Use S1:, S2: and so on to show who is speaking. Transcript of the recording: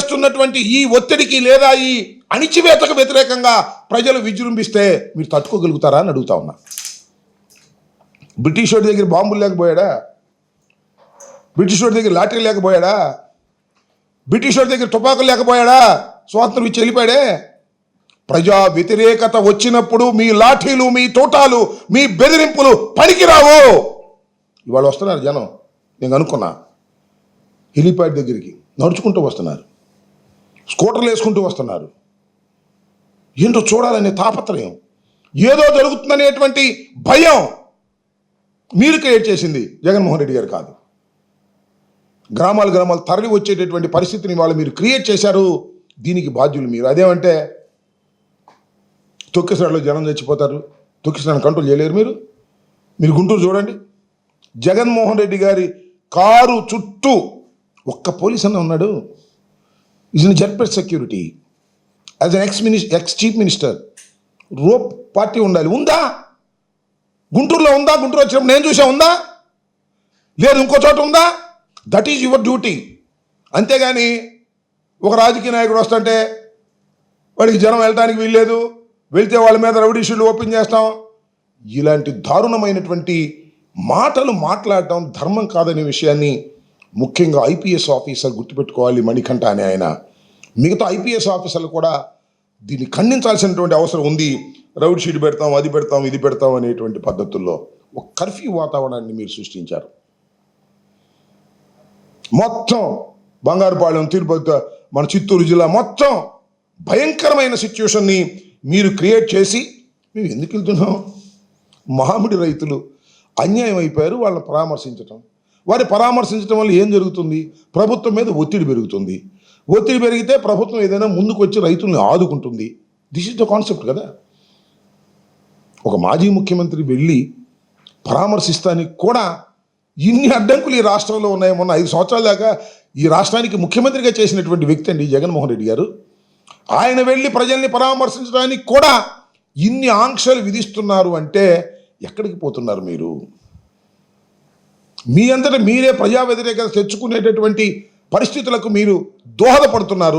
S1: చేస్తున్నటువంటి ఈ ఒత్తిడికి లేదా ఈ అణిచివేతకు వ్యతిరేకంగా ప్రజలు విజృంభిస్తే మీరు తట్టుకోగలుగుతారా అని అడుగుతా ఉన్నా. బ్రిటిష్ వాడి దగ్గర బాంబులు లేకపోయాడా? బ్రిటిష్ వాడి దగ్గర లాటరీ లేకపోయాడా? బ్రిటిష్ వాడి దగ్గర తుపాకులు లేకపోయాడా? స్వాతంత్రం ఇచ్చి వెళ్ళిపోయాడే? ప్రజా వ్యతిరేకత వచ్చినప్పుడు మీ లాఠీలు మీ తోటాలు మీ బెదిరింపులు పనికిరావు. ఇవాళ వస్తున్నారు జనం. నేను అనుకున్నా. హెలిప్యాడ్ దగ్గరికి. నడుచుకుంటూ వస్తున్నారు. స్కూటర్లు వేసుకుంటూ వస్తున్నారు. ఏంటో చూడాలనే తాపత్రయం. ఏదో జరుగుతుందనేటువంటి భయం మీరు క్రియేట్ చేసింది జగన్మోహన్ రెడ్డి గారు కాదు. గ్రామాలు గ్రామాలు తరలి వచ్చేటటువంటి పరిస్థితిని వాళ్ళు మీరు క్రియేట్ చేశారు దీనికి బాధ్యులు మీరు. అదేమంటే తొక్కిసరాలో జనం చచ్చిపోతారు తొక్కిసరాన్ని కంట్రోల్ చేయలేరు మీరు. మీరు గుంటూరు చూడండి. జగన్మోహన్ రెడ్డి గారి కారు చుట్టూ ఒక్క పోలీస్ అన్న ఉన్నాడు. Is in జడ్పెట్ security as an ex minis ex chief minister రోప్ పార్టీ ఉండాలి. ఉందా? గుంటూరులో ఉందా? గుంటూరు వచ్చినప్పుడు నేను చూసా ఉందా? లేదు ఇంకో చోట ఉందా? దట్ ఈజ్ యువర్ డ్యూటీ అంతేగాని ఒక రాజకీయ నాయకుడు వస్తుంటే వాడికి జనం వెళ్ళడానికి వీల్లేదు. వెళ్తే వాళ్ళ మీద రౌడీ షీల్డ్ ఓపెన్ చేస్తాం. ఇలాంటి దారుణమైనటువంటి మాటలు మాట్లాడటం ధర్మం కాదనే విషయాన్ని ముఖ్యంగా ఐపీఎస్ ఆఫీసర్ గుర్తుపెట్టుకోవాలి మణికంఠ అనే ఆయన. మిగతా ఐపీఎస్ ఆఫీసర్లు కూడా దీన్ని ఖండించాల్సినటువంటి అవసరం ఉంది. రౌడ్ షీట్ పెడతాం అది పెడతాం ఇది పెడతాం అనేటువంటి పద్ధతుల్లో ఒక కర్ఫ్యూ వాతావరణాన్ని మీరు సృష్టించారు. మొత్తం బంగారుపాళెం తిరుపతి మన చిత్తూరు జిల్లా మొత్తం భయంకరమైన సిచ్యువేషన్ని మీరు క్రియేట్ చేసి మేము ఎందుకు వెళ్తున్నాం? మామిడి రైతులు అన్యాయం అయిపోయారు వాళ్ళని పరామర్శించటం. వారి పరామర్శించడం వల్ల ఏం జరుగుతుంది? ప్రభుత్వం మీద ఒత్తిడి పెరుగుతుంది. ఒత్తిడి పెరిగితే ప్రభుత్వం ఏదైనా ముందుకు వచ్చి రైతుల్ని ఆదుకుంటుంది. దిస్ ఇస్ ద కాన్సెప్ట్ కదా? ఒక మాజీ ముఖ్యమంత్రి వెళ్ళి పరామర్శిస్తానికి కూడా ఇన్ని అడ్డంకులు ఈ రాష్ట్రంలో ఉన్నాయి. మొన్న ఐదు సంవత్సరాల దాకా ఈ రాష్ట్రానికి ముఖ్యమంత్రిగా చేసినటువంటి వ్యక్తి అండి జగన్మోహన్ రెడ్డి గారు. ఆయన వెళ్ళి ప్రజల్ని పరామర్శించడానికి కూడా ఇన్ని ఆంక్షలు విధిస్తున్నారు అంటే ఎక్కడికి పోతున్నారు మీరు? మీ అంతటా మీరే ప్రజా వ్యతిరేకత తెచ్చుకునేటటువంటి పరిస్థితులకు మీరు దోహదపడుతున్నారు.